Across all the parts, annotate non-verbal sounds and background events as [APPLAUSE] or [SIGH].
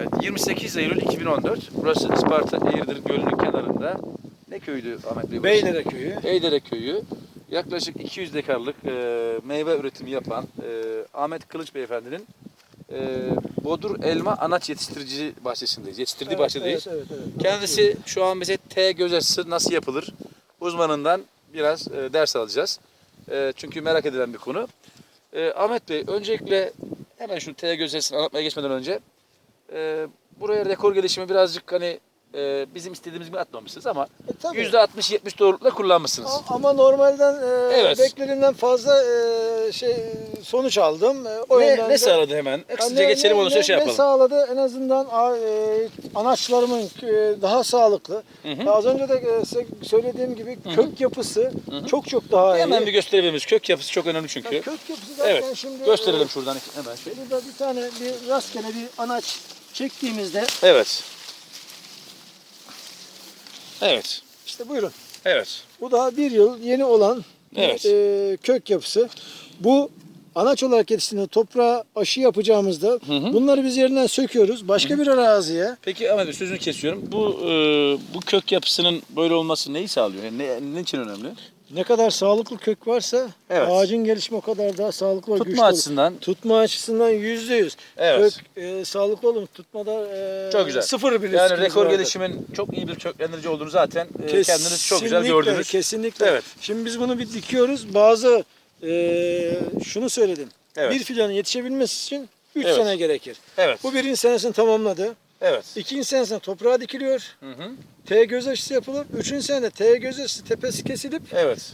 Evet, 28 Eylül 2014. Burası Isparta Eğirdir Gölü'nün kenarında. Ne köydü Ahmet Bey? Beydere köyü. Eydere Köyü. Yaklaşık 200 dekarlık e, meyve üretimi yapan e, Ahmet Kılıç Beyefendi'nin e, Bodur Elma Anaç Yetiştirici Bahçesi'ndeyiz. Yetiştirdiği bahçedeyiz. Evet, evet, evet. Kendisi şu an bize T göz aşısı nasıl yapılır uzmanından biraz e, ders alacağız. E, çünkü merak edilen bir konu. E, Ahmet Bey öncelikle hemen şu T göz aşısını anlatmaya geçmeden önce e, buraya rekor gelişimi birazcık hani e, bizim istediğimiz gibi atmamışsınız ama E, tabii. %60-70 doğrultuda kullanmışsınız. A- Ama normalden e, Evet. beklediğimden fazla e, şey sonuç aldım. E, o Ne, yönden ne de- sağladı hemen? Kısaca Ne- geçelim ne- onu sonra ne- şey Ne yapalım. sağladı? En azından a- e, anaçlarımın e, daha sağlıklı. Hı hı. Az önce de e, size söylediğim gibi kök yapısı çok çok daha iyi. Hemen bir gösterebilir miyiz? Kök yapısı çok önemli çünkü. Kök yapısı zaten Evet. şimdi Gösterelim e, şuradan hemen. Burada bir tane bir rastgele bir anaç çektiğimizde Evet. Evet. işte buyurun. Evet. Bu daha bir yıl yeni olan bir, Evet. e, kök yapısı. Bu anaç olarak yetiştiğinde toprağa aşı yapacağımızda hı. bunları biz yerinden söküyoruz. Başka bir araziye Peki Ahmet Bey sözünü kesiyorum. Bu e, bu kök yapısının böyle olması neyi sağlıyor? Yani ne, ne için önemli? Ne kadar sağlıklı kök varsa Evet. ağacın gelişimi o kadar daha sağlıklı ve güçlü Tutma olur. açısından Tutma açısından yüzde yüz. Evet. Kök e, sağlıklı olur. Tutmada e, Çok güzel. sıfır bir yani rekor vardır. gelişimin çok iyi bir köklendirici olduğunu zaten e, kendiniz çok güzel gördünüz. Kesinlikle. Evet. Şimdi biz bunu bir dikiyoruz. Bazı e, şunu söyledim. Evet. Bir fidanın yetişebilmesi için 3 Evet. sene gerekir. Evet. Bu birinci senesini tamamladı. Evet. İkinci senesinde toprağa dikiliyor. Hı hı. T göz aşısı yapılır. Üçüncü senede T göz aşısı tepesi kesilip Evet.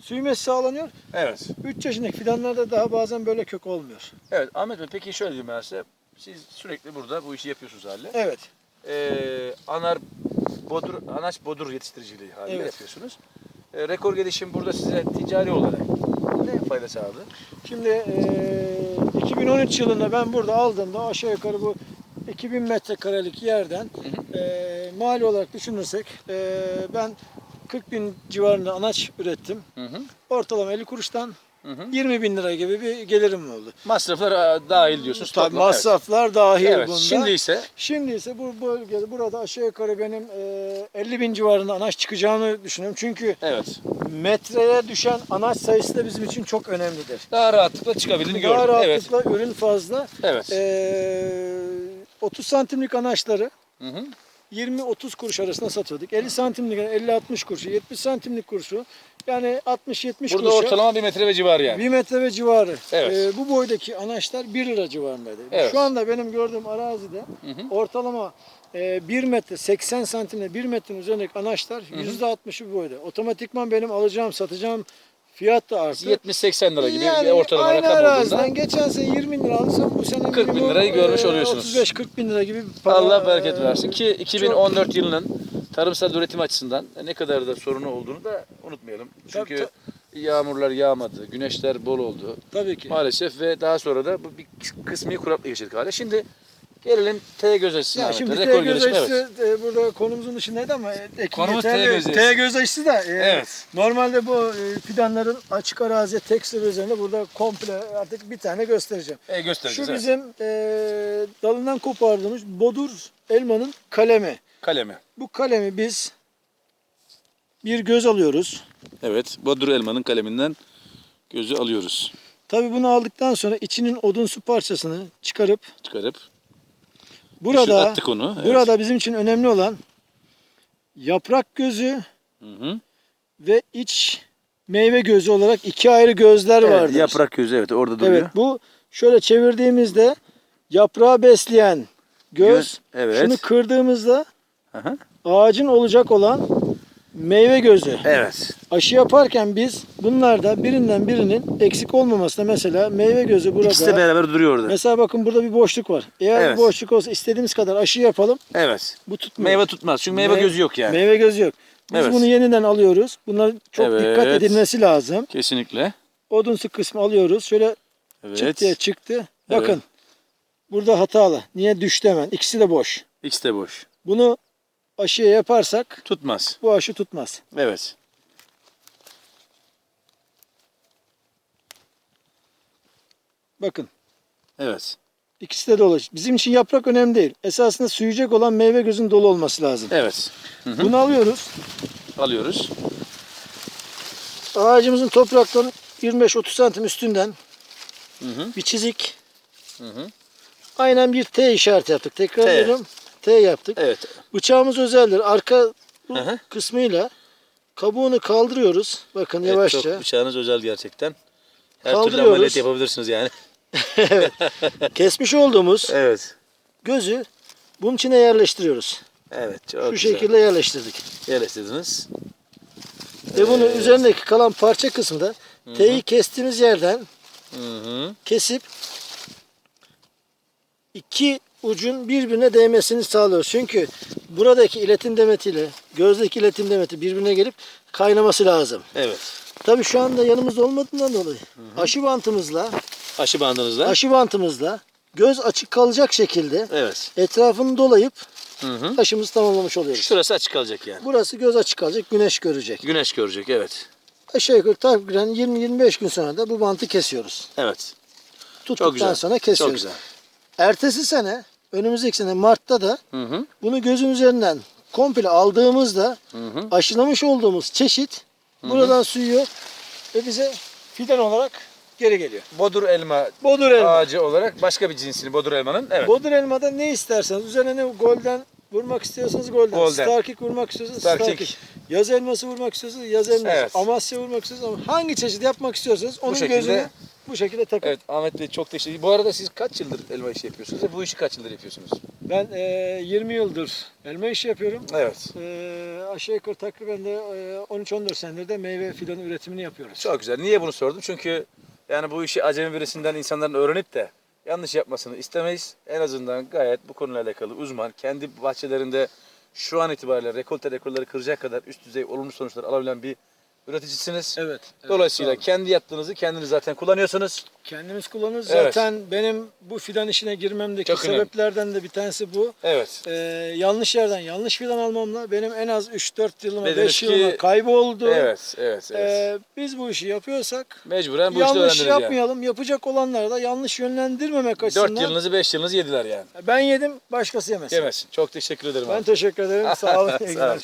süymesi sağlanıyor. Evet. 3 yaşındaki fidanlarda daha bazen böyle kök olmuyor. Evet Ahmet Bey peki şöyle diyeyim ben size. Siz sürekli burada bu işi yapıyorsunuz haliyle. Evet. Ee, anar bodur, anaç bodur yetiştiriciliği haliyle Evet. yapıyorsunuz. Ee, rekor gelişim burada size ticari olarak ne fayda sağladı? Şimdi e, 2013 yılında ben burada aldığımda aşağı yukarı bu 2000 metrekarelik yerden e, mali olarak düşünürsek e, ben 40 bin civarında anaç ürettim. Hı hı. Ortalama 50 kuruştan Hı hı. 20 bin lira gibi bir gelirim oldu. Masraflar aa, dahil diyorsunuz. Tabii toplam, masraflar dahil Evet. evet. bunda. Şimdi ise Şimdi ise bu bölgede burada aşağı yukarı benim e, 50 bin civarında anaç çıkacağını düşünüyorum. Çünkü evet metreye düşen anaç sayısı da bizim için çok önemlidir. daha rahatlıkla çıkabildiğini Daha gördük. Evet. rahatlıkla ürün fazla. Evet. Ee, 30 santimlik anaçları Hı hı. 20-30 kuruş arasında satıyorduk. 50 santimlik 50-60 kuruşu, 70 santimlik kuruşu yani 60-70 Burada kuruşa ortalama bir metre ve civarı yani. 1 metre ve civarı. Evet. Ee, bu boydaki anaçlar 1 lira civarındaydı. Evet. Şu anda benim gördüğüm arazide Hı hı. ortalama e, 1 metre 80 santimle 1 metrenin üzerindeki anaçlar %60'ı bu boyda. Otomatikman benim alacağım satacağım fiyat da arttı. 70-80 lira gibi yani bir ortalama aynı rakam araziden olduğunda geçen sene 20 lira alsam bu sene 40 bin lirayı görmüş e, oluyorsunuz. 35-40 bin lira gibi bir para. Allah bereket e, versin ki 2014 yılının tarımsal üretim açısından ne kadar da sorunu olduğunu da unutmayalım. Çünkü Tabii, yağmurlar yağmadı, güneşler bol oldu Tabii ki. maalesef ve daha sonra da bu bir kısmi kuraklık yaşadık hale. Şimdi gelelim T göz açısına. Ya şimdi. T göz aşısı e, burada konumuzun dışındaydı ama e, Konumuz T göz aşısı. T göz aşısı da e, Evet. normalde bu e, fidanların açık arazi tek sıra üzerinde burada komple artık bir tane göstereceğim. E, göstereceğiz. Şu evet. bizim e, dalından kopardığımız bodur elmanın kalemi. kalemi. Bu kalemi biz bir göz alıyoruz. Evet, Bodur elmanın kaleminden gözü alıyoruz. Tabii bunu aldıktan sonra içinin odunsu parçasını çıkarıp Çıkarıp burada attık onu. Evet. burada bizim için önemli olan yaprak gözü Hı hı. ve iç meyve gözü olarak iki ayrı gözler Evet, vardır. yaprak gözü evet orada duruyor. Evet bu şöyle çevirdiğimizde yaprağı besleyen göz Gö- evet. şunu kırdığımızda hı. ağacın olacak olan meyve gözü. Evet. Aşı yaparken biz bunlarda birinden birinin eksik olmamasına mesela meyve gözü burada. İkisi de beraber duruyor orada. Mesela bakın burada bir boşluk var. Eğer Evet. bu boşluk olsa istediğimiz kadar aşı yapalım Evet. bu tutmuyor. Meyve tutmaz çünkü meyve Mey- gözü yok yani. Meyve gözü yok. Biz Evet. bunu yeniden alıyoruz. Bunlar çok Evet. dikkat edilmesi lazım. Kesinlikle. Odunsu kısmı alıyoruz. Şöyle Evet. çıt diye çıktı. Bakın. Burada hatalı. Niye düştü hemen? İkisi de boş. İkisi de boş. Bunu aşıya yaparsak Tutmaz. bu aşı tutmaz. Evet. Bakın. Evet. İkisi de dolu. Bizim için yaprak önemli değil. Esasında suyacak olan meyve gözün dolu olması lazım. Evet. Bunu alıyoruz. Alıyoruz. Ağacımızın topraktan 25-30 santim üstünden Hı hı. bir çizik. Hı hı. Aynen bir T işareti yaptık. Tekrar T. ediyorum. T yaptık. Evet. Bıçağımız özeldir. Arka bu Hı hı. kısmıyla kabuğunu kaldırıyoruz. Bakın yavaşça. Evet, çok bıçağınız özel gerçekten. Her türlü ameliyat yapabilirsiniz yani. [LAUGHS] evet. Kesmiş olduğumuz Evet. gözü bunun içine yerleştiriyoruz. Evet. Çok Şu güzel. şekilde yerleştirdik. Yerleştirdiniz. Ve bunu Evet. üzerindeki kalan parça kısmında T'yi kestiğimiz yerden Hı hı. kesip iki ucun birbirine değmesini sağlıyoruz. Çünkü buradaki iletim demetiyle gözdeki iletim demeti birbirine gelip kaynaması lazım. Evet. Tabii şu anda yanımızda olmadığından dolayı aşı bantımızla Aşı bandınızla. aşı bantımızla göz açık kalacak şekilde Evet. etrafını dolayıp Hı hı. aşımızı tamamlamış oluyoruz. Şurası açık kalacak yani. Burası göz açık kalacak, güneş görecek. Güneş görecek evet. Aşağı yukarı takriben 20-25 gün sonra da bu bantı kesiyoruz. Evet. Tuttuktan güzel. sonra Çok kesiyoruz. güzel. Ertesi sene, önümüzdeki sene Mart'ta da Hı hı. bunu gözün üzerinden komple aldığımızda Hı hı. aşılamış olduğumuz çeşit buradan suyuyor ve bize fidan olarak geri geliyor. Bodur elma Bodur elma. ağacı olarak başka bir cinsini bodur elmanın. Evet. Bodur elmada ne isterseniz üzerine ne golden vurmak istiyorsanız golden. Golden. Starkik vurmak istiyorsanız Starkik. starkik. Yaz elması vurmak istiyorsanız yaz elması. Evet. Amasya vurmak istiyorsanız hangi çeşit yapmak istiyorsanız onun gözünü bu şekilde takın. Evet Ahmet Bey çok teşekkür Bu arada siz kaç yıldır elma işi yapıyorsunuz ve bu işi kaç yıldır yapıyorsunuz? Ben e, 20 yıldır elma işi yapıyorum. Evet. E, aşağı yukarı takriben de e, 13-14 senedir de meyve fidanı üretimini yapıyoruz. Çok güzel. Niye bunu sordum? Çünkü yani bu işi acemi birisinden insanların öğrenip de yanlış yapmasını istemeyiz. En azından gayet bu konuyla alakalı uzman, kendi bahçelerinde şu an itibariyle rekolte rekorları kıracak kadar üst düzey olumlu sonuçlar alabilen bir üreticisiniz. Evet. Dolayısıyla sağ olun. kendi yaptığınızı kendiniz zaten kullanıyorsunuz. kendimiz kullanırız. Evet. Zaten benim bu fidan işine girmemdeki Çok önemli. sebeplerden de bir tanesi bu. Evet. Ee, yanlış yerden yanlış fidan almamla benim en az 3-4 yılıma Dediniz 5 ki- yılıma kayboldu. Evet, evet, evet. Ee, biz bu işi yapıyorsak Mecburen bu işi yanlış öğrendiniz yani. yapmayalım. Yapacak olanlar da yanlış yönlendirmemek 4 açısından. yılınızı 5 yılınızı yediler yani. Ben yedim başkası yemesin. Yemesin. Çok teşekkür ederim. Ben abi. teşekkür ederim. Sağ olun. [LAUGHS] Sağ olun.